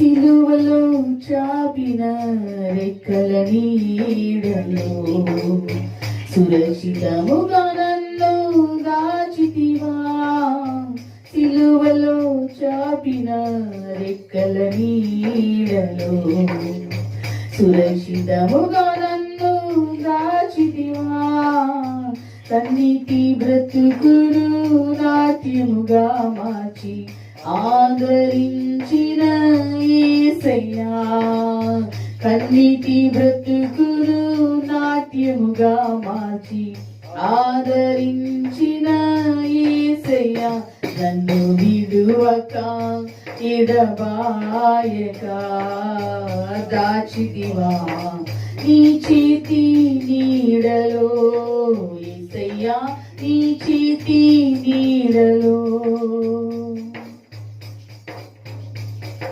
సిలువలో చాపిన రెక్కల నీడలో సురక్షితముగా నన్ను దాచితివా? సిలువలో చాపిన రెక్కల నీడలో సురక్షితముగా నన్ను దాచితివా? కన్నీటి బ్రతుకులు నాట్యముగా మార్చి ఆదరించిన ఏసయ్యా కన్నీటి బ్రతుకులు నాట్యముగా మార్చి ఆదరించిన ఏసయ్యా నన్ను విడువక ఎడబాయక దాచిదివా నీ చేతి నీడలో. ఏసయ్యా నీ చేతి నీడలో.